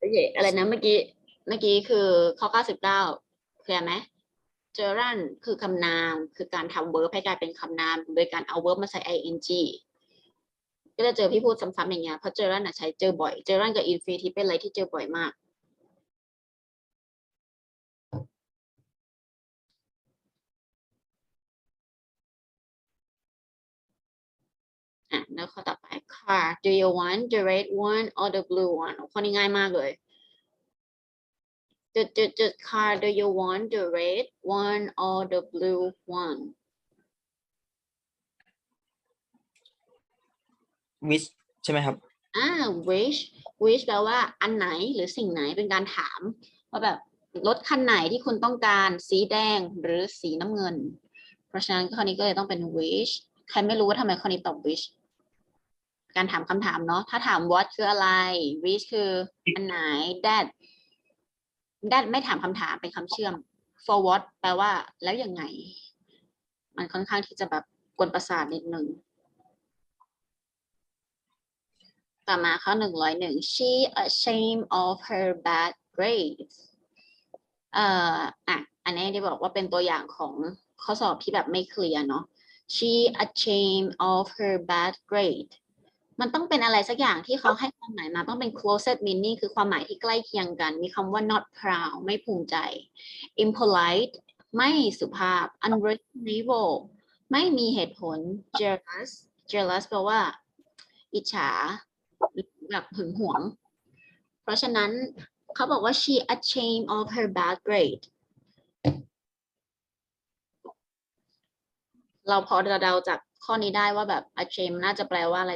โอเคอะไรนะเมื่อกี้เมื่อกี้คือข้อเก้าสิบเก้าเคลียร์ไหมเจอรันคือคำนามคือการทำ verb ให้กลายเป็นคำนาม โดยการเอา verb มาใส่ ing ก็จะเจอพี่พูดซ้ำๆอย่างเงี้ยเพราะเจอรันอะใช้เจอบ่อย เจอรันกับ infinitive เป็นอะไรที่เจอบ่อยมาก อะแล้วข้อต่อไป car do you want the red one or the blue one ข้อนี้ง่ายมากเลยจุดจุดจุด car do you want the red one or the blue one วิชใช่ไหมครับอ่า which which แปลว่าอันไหนหรือสิ่งไหนเป็นการถามว่าแบบรถคันไหนที่คุณต้องการสีแดงหรือสีน้ำเงิน เพราะฉะนั้นข้อนี้ก็เลยต้องเป็น which ใครไม่รู้ว่าทำไมข้อนี้ตอบ which การถามคำถามเนาะถ้าถาม what คืออะไร which คืออันไหน that that ไม่ถามคำถามเป็นคำเชื่อม for what แปลว่าแล้วยังไง มันค่อนข้างที่จะแบบกวนประสาทนิดนึงต่อมาข้อหนึ่งร้อยหนึ่ง she ashamed of her bad grades เอ่ออะอันนี้ที่บอกว่าเป็นตัวอย่างของข้อสอบที่แบบไม่เคลียร์เนาะ she ashamed of her bad grade มันต้องเป็นอะไรสักอย่างที่เขาให้ความหมายมาต้องเป็น closest meaning คือความหมายที่ใกล้เคียงกัน มีคำว่า not proud ไม่ภูมิใจ impolite ไม่สุภาพ unreasonable ไม่มีเหตุผล jealous jealous แปลว่า อิจฉาหรือแบบหึงหวง เพราะฉะนั้นเขาบอกว่า she ashamed of her bad grade เราพอเดาจากข้อนี้ได้ว่าแบบ ashamed น่าจะแปลว่าอะไร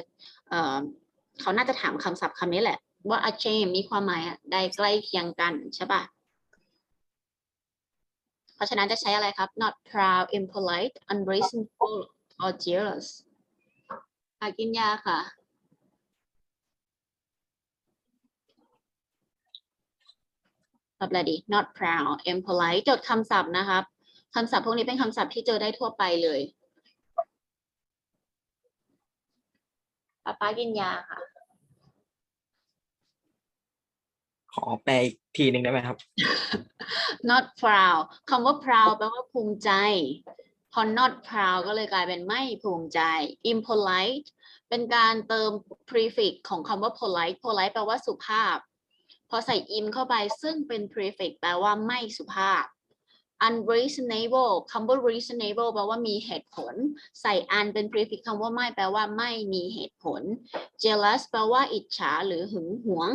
เขาน่าจะถามคำศัพท์คำนี้แหละ ว่า a shame มีความหมายอะใดใกล้เคียงกันใช่ปะเพราะฉะนั้นจะใช้อะไรครับ not proud impolite unreasonable or jealous อากินยาค่ะตอบอะไรดี not proud impolite จดคำศัพท์นะครับคำศัพท์พวกนี้เป็นคำศัพท์ที่เจอได้ทั่วไปเลย ป้าป้ากินยาค่ะ ขอแปลอีกทีหนึ่งได้ไหมครับ not proud คำว่า proud แปลว่าภูมิใจ พอ not proud ก็เลยกลายเป็นไม่ภูมิใจ impolite เป็นการเติม prefix ของคำว่า polite polite แปลว่าสุภาพ พอใส่ im เข้าไปซึ่งเป็น prefix แปลว่าไม่สุภาพ unreasonable คำว่า reasonable แปลว่ามีเหตุผล ใส่ un เป็น prefix คำว่าไม่แปลว่าไม่มีเหตุผล jealous แปลว่าอิจฉาหรือหึงหวง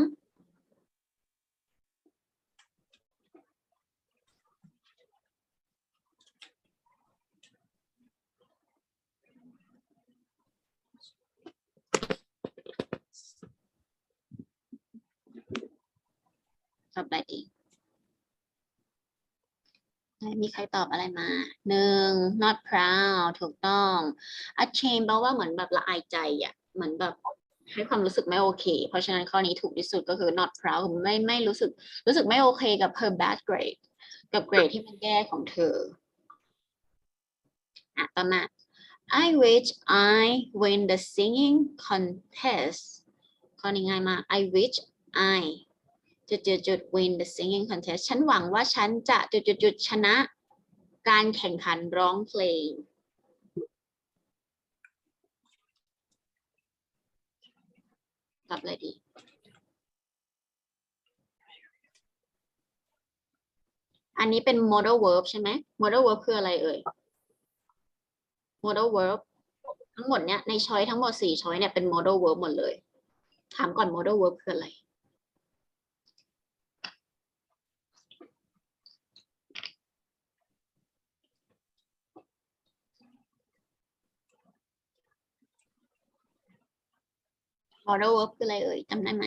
ตอบอไรดีไหน มีใครตอบอะไรมาหนึ่ง not proud ถูกต้อง ashamed แปลว่าเหมือนแบบละอายใจอะเหมือนแบบให้ความรู้สึกไม่โอเค เพราะฉะนั้นข้อนี้ถูกที่สุดก็คือ not proud ไม่ไม่รู้สึกรู้สึกไม่โอเคกับ her bad grade กับเกรดที่มันแย่ของเธออะต่อมา I wish I win the singing contest ข้อนี้ง่ายมาก I wish I จุดจุดจุด win the singing contest ฉันหวังว่าฉันจะจุดจุดจุดชนะ การแข่งขันร้องเพลง ตอบเลยดี อันนี้เป็น modal verb ใช่ไหม modal verb คืออะไรเอ่ย modal verb ทั้งหมดเนี้ยในช้อยทั้งหมดสี่ช้อยเนี่ยเป็น modal verb หมดเลย ถามก่อน modal verb คืออะไร model verb คืออะไรเอ่ยจำได้ไหม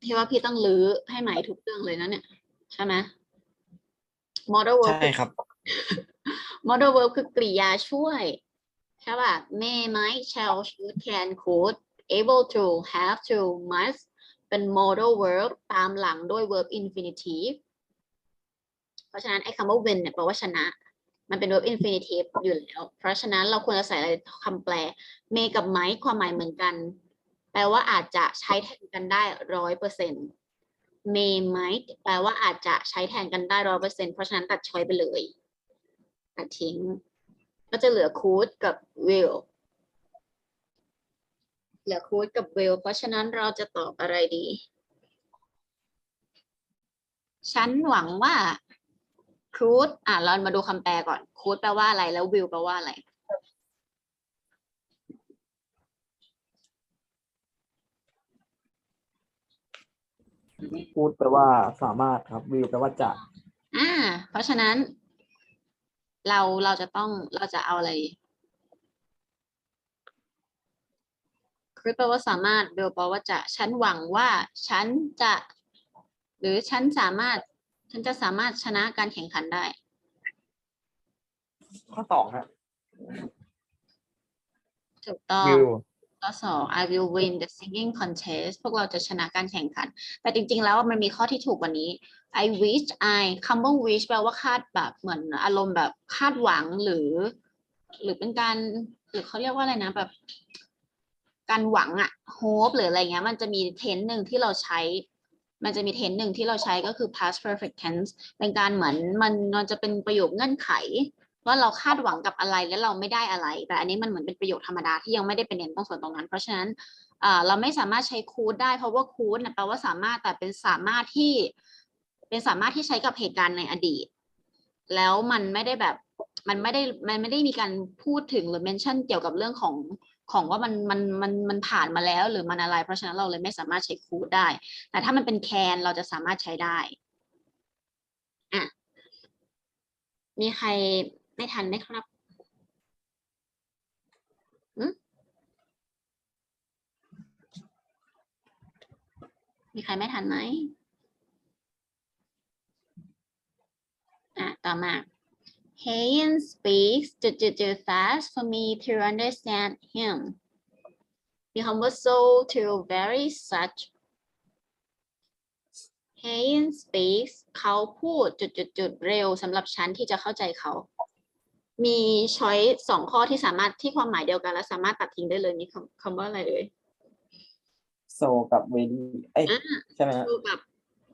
พี่ว่าพี่ต้องลื้อให้ใหม่ทุกเรื่องเลยนะเนี่ยใช่ไหม model verb ใช่ครับ model verb คือกริยาช่วย ใช่ป่ะ may might shall should can could able to have to must เป็น modal verb ตามหลังด้วย verb infinitive เพราะฉะนั้นไอ้คำว่า win เนี่ยแปลว่าชนะ มันเป็น verb infinitive อยู่แล้ว เพราะฉะนั้นเราควรจะใส่อะไรคำแปลเมย์กับไมค์ความหมายเหมือนกัน แปลว่าอาจจะใช้แทนกันได้ร้อยเปอร์เซ็นต์ may might แปลว่าอาจจะใช้แทนกันได้ร้อยเปอร์เซ็นต์เพราะฉะนั้นตัดช้อยไปเลยตัดทิ้ง ก็จะเหลือ could กับ will เหลือ could กับ will เพราะฉะนั้นเราจะตอบอะไรดี ฉันหวังว่า could อะเรามาดูคำแปลก่อน could แปลว่าอะไรแล้ว will แปลว่าอะไรพูดแปลว่าสามารถครับวิวแปลว่าจะอ่า เพราะฉะนั้น เราเราจะต้องเราจะเอาอะไรคือแปลว่าสามารถเบลแปลว่าจะ ฉันหวังว่า ฉันจะ หรือฉันสามารถ ฉันจะสามารถชนะการแข่งขันได้ ข้อสองครับถูกต้องวิวข้อสอง I will win the singing contest พวกเราจะชนะการแข่งขัน แต่จริง ๆ แล้วมันมีข้อที่ถูกกว่านี้ I wish I คำว่า wish แปลว่าคาดแบบเหมือนอารมณ์แบบคาดหวังหรือ หรือเป็นการหรือเขาเรียกว่าอะไรนะแบบ การหวังอะ hope หรืออะไรเงี้ย มันจะมีเทนหนึ่งที่เราใช้ มันจะมีเทนหนึ่งที่เราใช้ก็คือ past perfect tense เป็นการเหมือนมันมันจะเป็นประโยคเงื่อนไข ว่าเราคาดหวังกับอะไรแล้วเราไม่ได้อะไร แต่อันนี้มันเหมือนเป็นประโยคธรรมดาที่ยังไม่ได้เป็นเน้นตรงส่วนตรงนั้น เพราะฉะนั้นเราไม่สามารถใช้คูดได้เพราะว่าคูดนะแปลว่าสามารถแต่เป็นสามารถที่เป็นสามารถที่ใช้กับเหตุการณ์ในอดีต แล้วมันไม่ได้แบบมันไม่ได้มันไม่ได้มีการพูดถึงหรือเมนชั่นเกี่ยวกับเรื่องของ ของว่ามันมันมันมันผ่านมาแล้วหรือมันอะไร เพราะฉะนั้นเราเลยไม่สามารถใช้คูดได้ แต่ถ้ามันเป็นแคนเราจะสามารถใช้ได้อะมีใครไม่ทันไหมครับมีใครไม่ทันไหมอะต่อมา Hayen speaks จุดจุดจุด fast for me to understand him มีคำว่า so to very such Hayen speaks เขาพูดจุดจุดจุดเร็วสำหรับฉันที่จะเข้าใจเขา มีช้อยสองข้อที่สามารถที่ความหมายเดียวกันและสามารถตัดทิ้งได้เลยมีคำคำว่าอะไรเลยโซกับเวลี่เอ้ยอ่าใช่ไหมฮะโซกับ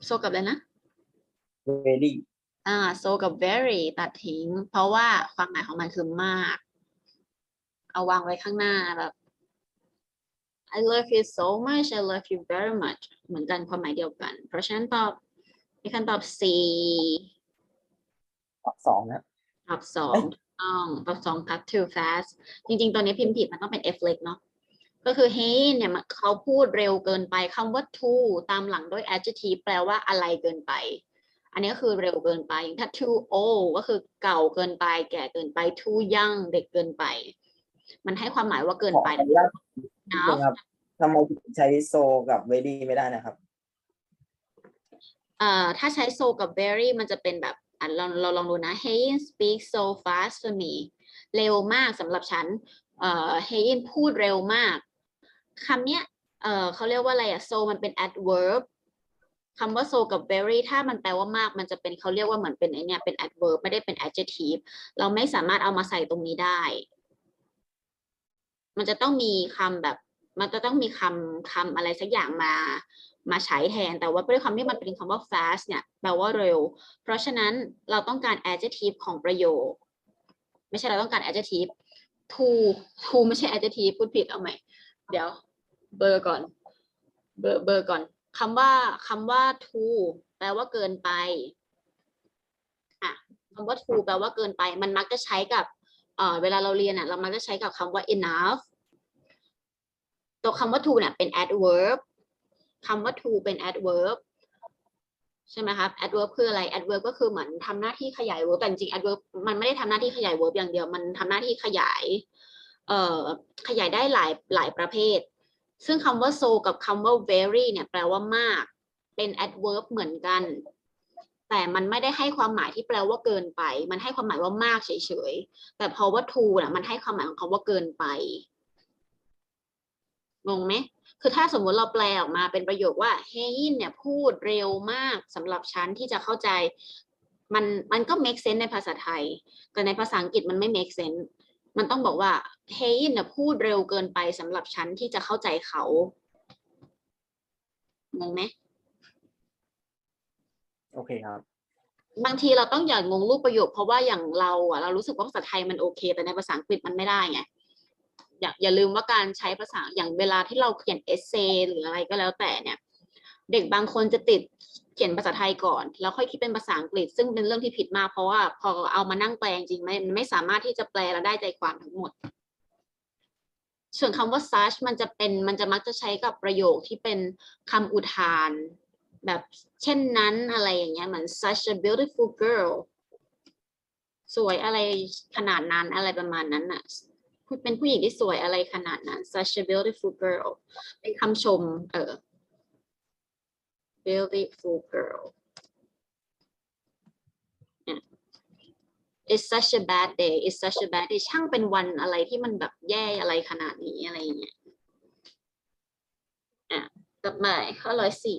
โซกับอะไรนะเวลี่ อ่า so กับ very ตัดทิ้ง เพราะว่าความหมายของมันคือมาก เอาวางไว้ข้างหน้าแบบ I love you so much I love you very much เหมือนกันความหมายเดียวกัน เพราะฉะนั้นตอบมีคำตอบ C ตอบสองนะตอบสองถูกต้องตอบสอง cut too fast จริง ๆตัวนี้พิมพ์ผิดมันต้องเป็น F เล็กเนาะก็คือ hey เนี่ยมันเขาพูดเร็วเกินไปคำว่า too ตามหลังด้วย adjective แปลว่าอะไรเกินไป อันนี้ก็คือเร็วเกินไปอย่างถ้า too old ก็คือเก่าเกินไป แก่เกินไป too young เด็กเกินไป มันให้ความหมายว่าเกินขอไปอนุญาตนิดนะนึงครับทำไมถึงใช้โซกับเวลี่ไม่ได้นะครับ เอ่อถ้าใช้ so กับ very มันจะเป็นแบบอะเราเราลองดูนะ Hey speak so fast for me เร็วมากสำหรับฉันเอ่อ Hey พูดเร็วมากคำเนี้ยเอ่อเขาเรียกว่าอะไรอะ so มันเป็น adverb คำว่า so กับ very ถ้ามันแปลว่ามากมันจะเป็นเขาเรียกว่าเหมือนเป็นไอเนี่ยเป็น adverb ไม่ได้เป็น adjective เราไม่สามารถเอามาใส่ตรงนี้ได้ มันจะต้องมีคำแบบ มันจะต้องมีคำคำอะไรสักอย่างมามาใช้แทน แต่ว่าด้วยความที่มันเป็นคำว่า fast เนี่ยแปลว่าเร็ว เพราะฉะนั้นเราต้องการ adjective ของประโยค ไม่ใช่เราต้องการ adjective to to ไม่ใช่ adjective พูดผิดเอาใหม่ เดี๋ยวเบอร์ก่อน เบอร์เบอร์ก่อน คำว่าคำว่า too แปลว่าเกินไปอะคำว่า too แปลว่าเกินไป มันมักจะใช้กับเอ่อเวลาเราเรียนอะ เรามักจะใช้กับคำว่า enough ตัวคำว่า to เนี่ยเป็น adverb คำว่า too เป็น adverb ใช่ไหมครับ adverb คืออะไร adverb ก็คือเหมือนทำหน้าที่ขยาย verb แต่จริง adverb มันไม่ได้ทำหน้าที่ขยาย verb อย่างเดียว มันทำหน้าที่ขยาย เอ่อ ขยายได้หลายหลายประเภท ซึ่งคำว่า so กับคำว่า very เนี่ยแปลว่ามาก เป็น adverb เหมือนกัน แต่มันไม่ได้ให้ความหมายที่แปลว่าเกินไป มันให้ความหมายว่ามากเฉยๆ แต่พอว่า to น่ะมันให้ความหมายของคำว่าเกินไป งงไหม คือถ้าสมมติเราแปลออกมาเป็นประโยคว่าเฮยินเนี่ยพูดเร็วมากสำหรับฉันที่จะเข้าใจ มันมันก็ make sense ในภาษาไทย แต่ในภาษาอังกฤษมันไม่ make sense มันต้องบอกว่าเฮยินเนี่ยพูดเร็วเกินไปสำหรับฉันที่จะเข้าใจเขางงไหมโอเคครับ บางทีเราต้องอย่างงงรูปประโยค เพราะว่าอย่างเราอะเรารู้สึกว่าภาษาไทยมันโอเค แต่ในภาษาอังกฤษมันไม่ได้ไงอย่าอย่าลืมว่าการใช้ภาษาอย่างเวลาที่เราเขียนเอเซหรืออะไรก็แล้วแต่เนี่ย เด็กบางคนจะติดเขียนภาษาไทยก่อน แล้วค่อยคิดเป็นภาษาอังกฤษ ซึ่งเป็นเรื่องที่ผิดมาก เพราะว่าพอเอามานั่งแปลจริงไม่มันไม่สามารถที่จะแปลแล้วได้ใจความทั้งหมด ส่วนคำว่า such มันจะเป็นมันจะมักจะใช้กับประโยคที่เป็นคำอุทาน แบบเช่นนั้นอะไรอย่างเงี้ยเหมือน such a beautiful girl สวยอะไรขนาดนั้นอะไรประมาณนั้นน่ะเป็นผู้หญิงที่สวยอะไรขนาดนั้น such a beautiful girl เป็นคำชม เออ beautiful girl เนี่ย it's such a bad day it's such a bad day ช่างเป็นวันอะไรที่มันแบบแย่อะไรขนาดนี้อะไรอย่างเงี้ยอะต่อมาข้อร้อยสี่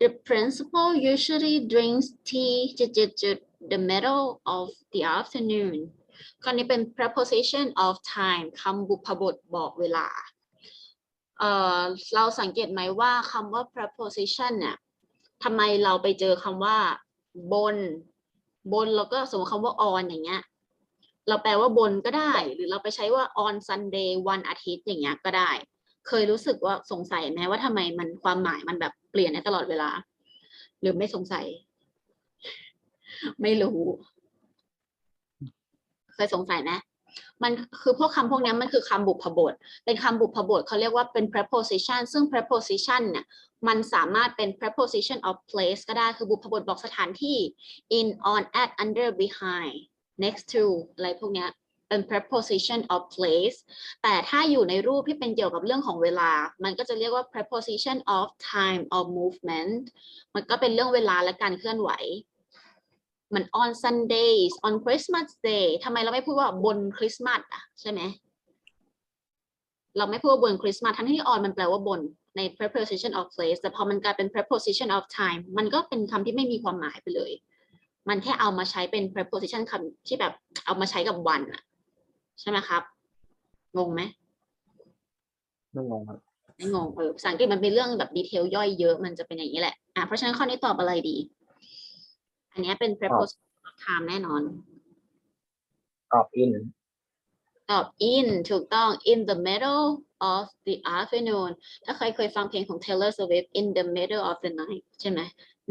the principal usually drinks tea จุดจุดจุด the middle of the afternoon คราวนี้เป็น preposition of time คำบุพบทบอกเวลา เอ่อ เราสังเกตไหมว่าคำว่า preposition เนี่ย ทำไมเราไปเจอคำว่า บน บนแล้วก็สมมติคำว่า on อย่างเงี้ย เราแปลว่าบนก็ได้ หรือเราไปใช้ว่า on Sunday วันอาทิตย์อย่างเงี้ยก็ได้ เคยรู้สึกว่าสงสัยไหมว่าทำไมมันความหมายมันแบบเปลี่ยนได้ตลอดเวลา หรือไม่สงสัย ไม่รู้ เคยสงสัยไหม มันคือพวกคำพวกนี้มันคือคำบุพบท เป็นคำบุพบทเขาเรียกว่าเป็น preposition ซึ่ง preposition เนี่ยมันสามารถเป็น preposition of place ก็ได้ คือบุพบทบอกสถานที่ in on at under behind next to อะไรพวกนี้เป็น preposition of place แต่ถ้าอยู่ในรูปที่เป็นเกี่ยวกับเรื่องของเวลา มันก็จะเรียกว่า preposition of time or movement มันก็เป็นเรื่องเวลาและการเคลื่อนไหว มัน on Sundays on Christmas Day ทำไมเราไม่พูดว่าบนคริสต์มาสอะใช่ไหม เราไม่พูดว่าบนคริสต์มาสทั้งที่ on มันแปลว่าบนใน preposition of place แต่พอมันกลายเป็น preposition of time มันก็เป็นคำที่ไม่มีความหมายไปเลย มันแค่เอามาใช้เป็น preposition คำที่แบบเอามาใช้กับวันอะใช่ไหมครับ งงไหมไม่งงครับไม่งงเออภาษาอังกฤษมันเป็นเรื่องแบบดีเทลย่อยเยอะ มันจะเป็นอย่างนี้แหละ อะเพราะฉะนั้นข้อนี้ตอบอะไรดี อันเนี้ยเป็น preposition of time แน่นอน ตอบ in ตอบ in ถูกต้อง in the middle of the afternoon ถ้าใครเคยฟังเพลงของ Taylor Swift in the middle of the night ใช่ไหม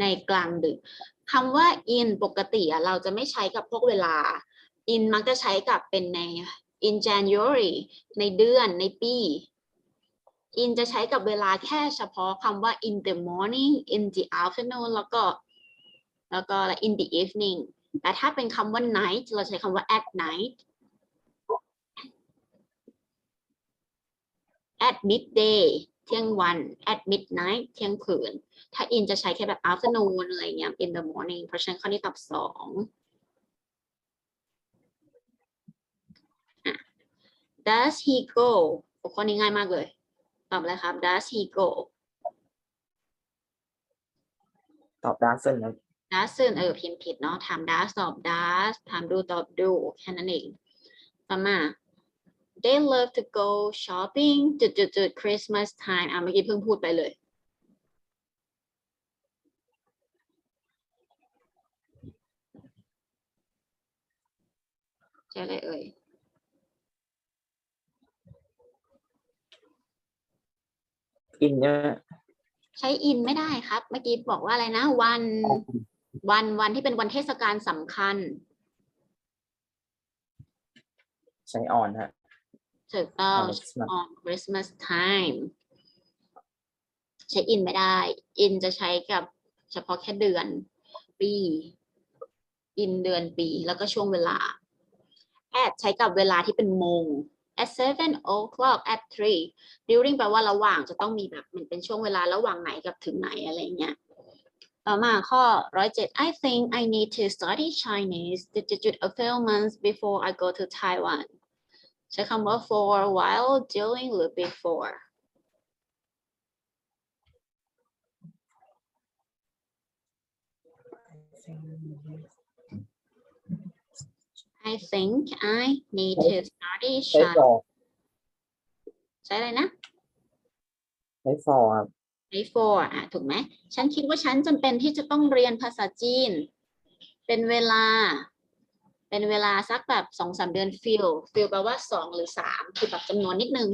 ในกลางดึกคำว่า in ปกติอะเราจะไม่ใช้กับพวกเวลา in มักจะใช้กับเป็นใน in January ในเดือนในปี in จะใช้กับเวลาแค่เฉพาะคำว่า in the morning in the afternoon แล้วก็ แล้วก็ in the evening แต่ถ้าเป็นคำว่า night เราใช้คำว่า at night at midday เที่ยงวัน at midnight เที่ยงคืน ถ้า in จะใช้แค่แบบ afternoon อะไรเงี้ย in the morning เพราะฉะนั้นข้อนี้ตอบสอง does he go ข้อนี้ง่ายมากเลย ตอบเลยครับ does he go ตอบ doesn't ครับ doesn't เออพิมพ์ผิดเนาะถาม does ตอบ does ถามดูตอบดูแค่นั้นเองต่อมา they love to go shopping จุดจุดจุด Christmas time อะเมื่อกี้เพิ่งพูดไปเลยใช่เลยเอ่ย in เนี่ยใช้ in ไม่ได้ครับ เมื่อกี้บอกว่าอะไรนะวัน วันวันที่เป็นวันเทศกาลสำคัญใช้ on ฮะถูกต้อง on Christmas on Christmas time ใช้ in ไม่ได้ in จะใช้กับเฉพาะแค่เดือน ปี in เดือนปี แล้วก็ช่วงเวลา at ใช้กับเวลาที่เป็นโมง at seven o'clock at three during แปลว่าระหว่างจะต้องมีแบบมันเป็นช่วงเวลาระหว่างไหนกับถึงไหนอะไรเงี้ย ต่อมาข้อร้อยเจ็ด I think I need to study Chinese จุดจุดจุด a few months before I go to Taiwan ใช้คำว่า for while during หรือ before I think I need to study ใช้ Chinese for ใช้อะไรนะ ใช้ for ครับ ใช้ for อะถูกไหมฉันคิดว่าฉันจำเป็นที่จะต้องเรียนภาษาจีน เป็นเวลา เป็นเวลาสักแบบสองสามเดือน feel feel แปลว่าสองหรือสามคือแบบจำนวนนิดนึง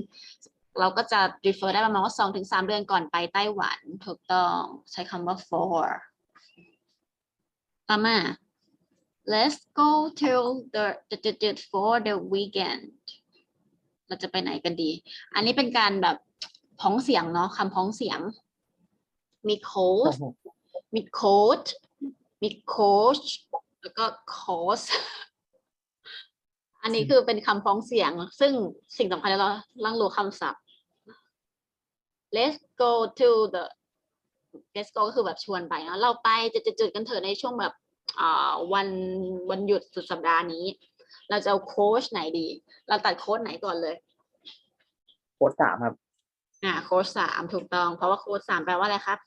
เราก็จะ refer ได้ประมาณว่าสองถึงสามเดือนก่อนไปไต้หวัน ถูกต้องใช้คำว่า for ต่อมา let's go to the the the the for the weekend เราจะไปไหนกันดี อันนี้เป็นการแบบพ้องเสียงเนาะคำพ้องเสียง มี coach มี coach มี coach แล้วก็ coach อันนี้คือเป็นคำพ้องเสียง ซึ่งสิ่งสำคัญเราต้องรู้คำศัพท์ let's go to the let's go ก็คือแบบชวนไปเนาะเราไปจุดๆๆกันเถอะในช่วงแบบอ่าวันวันหยุดสุดสัปดาห์นี้ เราจะเอาโค้ชไหนดี เราตัดโค้ชไหนก่อนเลย โค้ดสามครับ อ่า โค้ชสามถูกต้อง เพราะว่าโค้ชสามแปลว่าอะไรครับ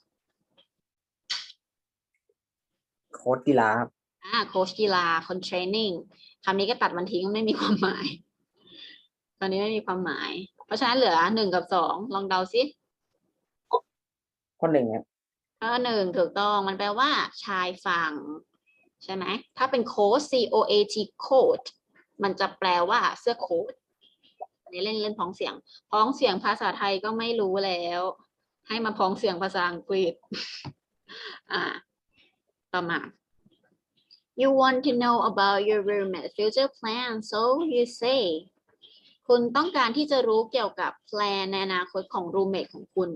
โค้ดกีฬาครับอ่าโค้ชกีฬาคนเทรนนิ่งคำนี้ก็ตัดมันทิ้งไม่มีความหมาย ตอนนี้ไม่มีความหมาย เพราะฉะนั้นเหลือหนึ่งกับสองลองเดาซิข้อหนึ่งครับข้อหนึ่งถูกต้องมันแปลว่า ชายฝั่งใช่ไหมถ้าเป็นโค้ช C O A T coat มันจะแปลว่าเสื้อโค้ทอันนี้เล่นเล่นพ้องเสียง พ้องเสียงภาษาไทยก็ไม่รู้แล้ว ให้มาพ้องเสียงภาษาอังกฤษ อ่า ต่อมา you want to know about your roommate future plan so you say คุณต้องการที่จะรู้เกี่ยวกับแพลนในอนาคตของ roommate ของคุณ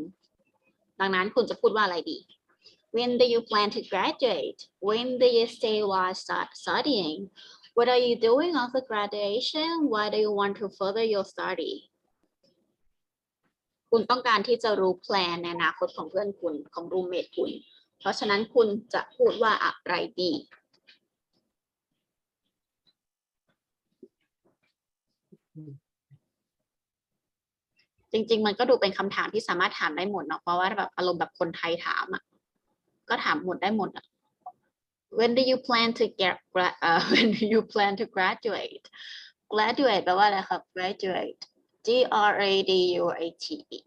ดังนั้นคุณจะพูดว่าอะไรดี When do you plan to graduate? When do you stay while stu- studying? What are you doing after graduation? Why do you want to further your study? คุณต้องการที่จะรู้แพลนในอนาคตของเพื่อนคุณของรูเมทคุณ เพราะฉะนั้นคุณจะพูดว่าอะไรดี จริง ๆ มันก็ดูเป็นคำถามที่สามารถถามได้หมดเนาะเพราะว่าแบบอารมณ์แบบคนไทยถามอะก็ถามหมดได้หมดอะ When do you plan to get gra- เอ่อ When do you plan to graduate graduate แปลว่าอะไรครับ graduate G R A D U A T E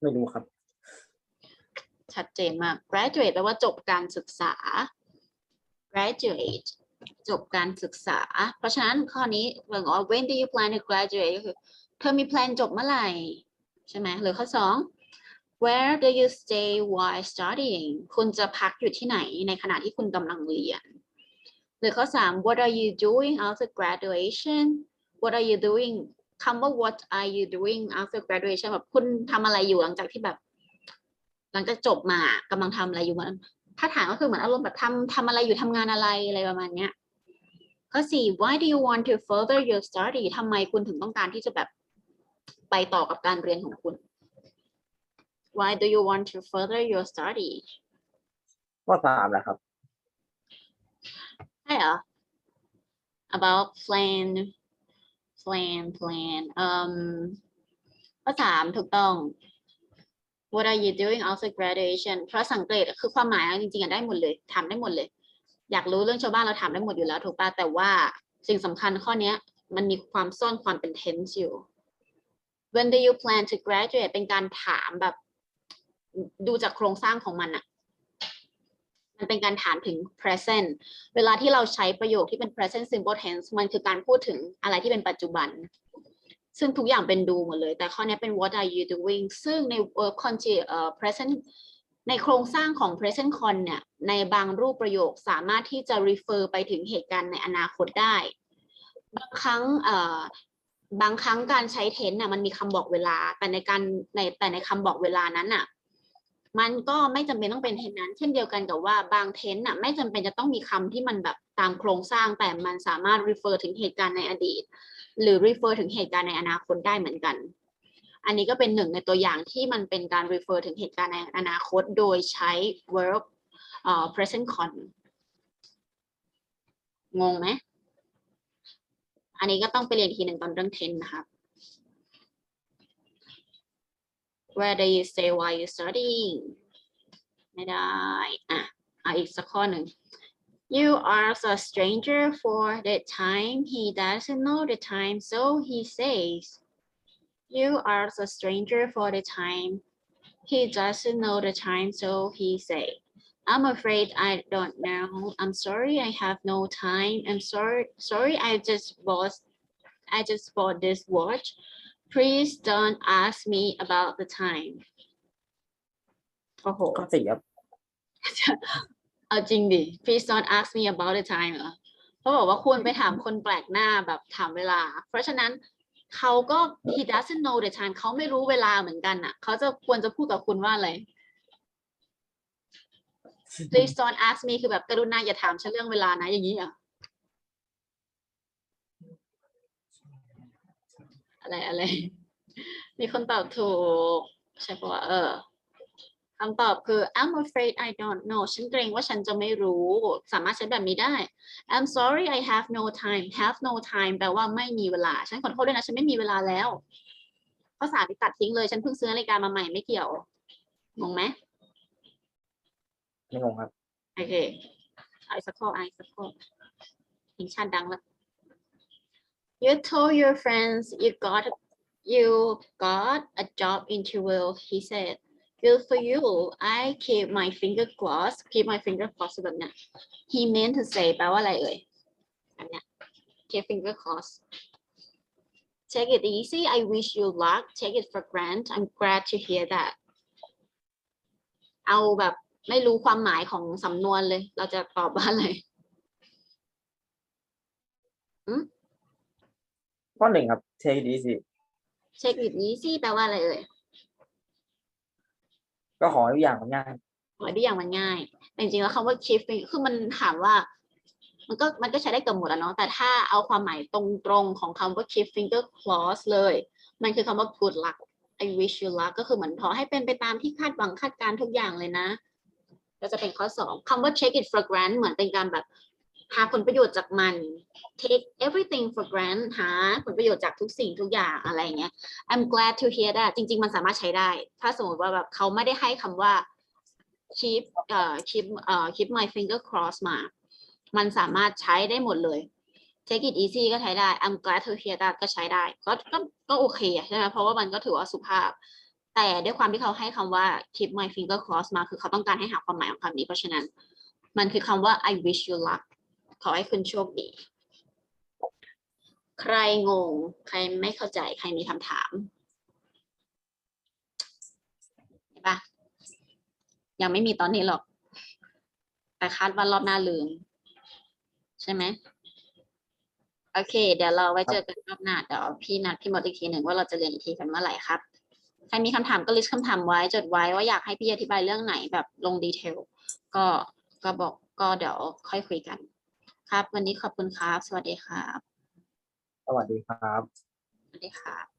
ไม่รู้ครับ ชัดเจนมาก graduate แปลว่าจบการศึกษา graduate จบการศึกษา เพราะฉะนั้นข้อนี้เรื่องว่า when do you plan to graduate ก็คือเธอมีแพลนจบเมื่อไหร่ใช่ไหมหรือข้อสอง where do you stay while studying คุณจะพักอยู่ที่ไหนในขณะที่คุณกำลังเรียน หรือข้อสาม what are you doing after graduation what are you doing คำว่า what are you doing after graduation แบบคุณทำอะไรอยู่หลังจากที่แบบ หลังจากจบมากำลังทำอะไรอยู่มันถ้าถามก็คือเหมือนอารมณ์แบบทำทำอะไรอยู่ทำงานอะไรอะไรประมาณเนี้ยข้อสี่ why do you want to further your study ทำไมคุณถึงต้องการที่จะแบบไปต่อกับการเรียนของคุณ why do you want to further your study ข้อสามนะครับใช่เหรอ about plan plan plan เอ่มข้อสามถูกต้อง what are you doing after graduation ภาษาอังเกฤษอะคือความหมายอะจริงๆอะได้หมดเลยถามได้หมดเลย อยากรู้เรื่องชาวบ้านเราถามได้หมดอยู่แล้วถูกปะแต่ว่าสิ่งสำคัญข้อนี้มันมีความซ่อนความเป็น tense อยู่ when do you plan to graduate เป็นการถามแบบ ดูจากโครงสร้างของมันอะมันเป็นการถามถึง present เวลาที่เราใช้ประโยคที่เป็น present simple tense มันคือการพูดถึงอะไรที่เป็นปัจจุบัน ซึ่งทุกอย่างเป็นดูหมดเลย แต่ข้อนี้เป็น what are you doing ซึ่งใน verb conjugate เอ่อ present ในโครงสร้างของ present con เนี่ย ในบางรูปประโยคสามารถที่จะ refer ไปถึงเหตุการณ์ในอนาคตได้ บางครั้งเอ่อบางครั้งการใช้ tense น่ะมันมีคำบอกเวลา แต่ในการในแต่ในคำบอกเวลานั้นน่ะมันก็ไม่จำเป็นต้องเป็นเทนนั้น เช่นเดียวกันกับว่าบางเทนน่ะไม่จำเป็นจะต้องมีคำที่มันแบบตามโครงสร้างแต่มันสามารถ refer ถึงเหตุการณ์ในอดีต หรือ refer ถึงเหตุการณ์ในอนาคตได้เหมือนกัน อันนี้ก็เป็นหนึ่งในตัวอย่างที่มันเป็นการ refer ถึงเหตุการณ์ในอนาคต โดยใช้ verb present con งงไหม อันนี้ก็ต้องไปเรียนทีหนึ่งตอนเรื่อง tense นะครับ Where do you stay while you studying ไม่ได้ อะอะอีกสักข้อหนึ่ง You are a stranger for the time he doesn't know the time so he says you are the stranger for the time he doesn't know the time so he say I'm afraid I don't know I'm sorry I have no time I'm sorry sorry I just bought I just bought this watch please don't ask me about the time โอ้โห ข้อสี่ครับ เอาจริงดิ please don't ask me about the time เหรอเขาบอกว่าควรไปถามคนแปลกหน้าแบบถามเวลา เพราะฉะนั้นเขาก็ he doesn't know the time เขาไม่รู้เวลาเหมือนกันอะ เขาจะควรจะพูดกับคุณว่าอะไร please don't ask me คือแบบกรุณาอย่าถามฉันเรื่องเวลานะ อย่างนี้อะอะไรอะไร มีคนตอบถูก ใช่ปะเออ คำตอบคือ I'm afraid I don't know ฉันเกรงว่าฉันจะไม่รู้ สามารถใช้แบบนี้ได้ I'm sorry I have no time have no time แปลว่าไม่มีเวลา ฉันขอโทษด้วยนะฉันไม่มีเวลาแล้วข้อสามไปตัดทิ้งเลย ฉันเพิ่งซื้อนาฬิกามาใหม่ไม่เกี่ยว งงไหมไม่งงครับ โอเคเอาอีกสักข้อเอาอีกสักข้อทิ้งชาติดังแล้ว You told your friends you got you got a job interview he said good for you I keep my finger crossed keep my finger crossed แบบเนี้ย he meant to say แปลว่าอะไรเอ่ยอันเนี้ย keep finger crossed take it easy I wish you luck take it for granted I'm glad to hear that เอาแบบไม่รู้ความหมายของสำนวนเลย เราจะตอบว่าอะไรข้อหนึ่งครับ take it easy เช็คอิ a ซี่แปลว่าอะไรเอ่ย ก็ขอให้ทุกอย่างมันง่าย ขอให้ทุกอย่างมันง่ายแต่จริงๆแล้วคำว่า shift คือมันถามว่ามันก็มันก็ใช้ได้เกับหมดแล้วเนาะแต่ถ้าเอาความหมายตรงๆของคำว่า keep finger crossed เลย มันคือคำว่า good luck I wish you luck ก็คือเหมือนขอให้เป็นไปตามที่คาดหวังคาดการณ์ทุกอย่างเลยนะ ก็จะเป็นข้อสองคำว่า check it for granted เหมือนเป็นการแบบ หาผลประโยชน์จากมัน take everything for granted หาผลประโยชน์จากทุกสิ่งทุกอย่างอะไรเงี้ย I'm glad to hear that จริง ๆ มันสามารถใช้ได้ ถ้าสมมติว่าแบบเขาไม่ได้ให้คำว่า keep เอ่อ keep เอ่อ keep my finger crossed มา มันสามารถใช้ได้หมดเลย take it easy ก็ใช้ได้ I'm glad to hear that ก็ใช้ได้ ก็ก็ก็โอเคใช่ไหมเพราะว่ามันก็ถือว่าสุภาพ แต่ด้วยความที่เขาให้คำว่า keep my finger crossed มา คือเขาต้องการให้หาความหมายของคำนี้ เพราะฉะนั้น มันคือคำว่า I wish you luck ขอให้คุณโชคดี ใครงง ใครไม่เข้าใจ ใครมีคำถามเห็นปะยังไม่มีตอนนี้หรอก แต่คาดว่ารอบหน้าลืม ใช่ไหมโอเค เดี๋ยวเราไว้เจอกันรอบหน้าเดี๋ยวพี่นัดพี่หมดอีกทีหนึ่งว่าเราจะเรียนอีกทีกันเมื่อไหร่ครับ ใครมีคำถามก็ลิสต์คำถามไว้จดไว้ว่าอยากให้พี่อธิบายเรื่องไหนแบบลงดีเทลก็ก็บอกก็เดี๋ยวค่อยคุยกัน ครับ วันนี้ขอบคุณครับ สวัสดีครับ สวัสดีครับ สวัสดีครับ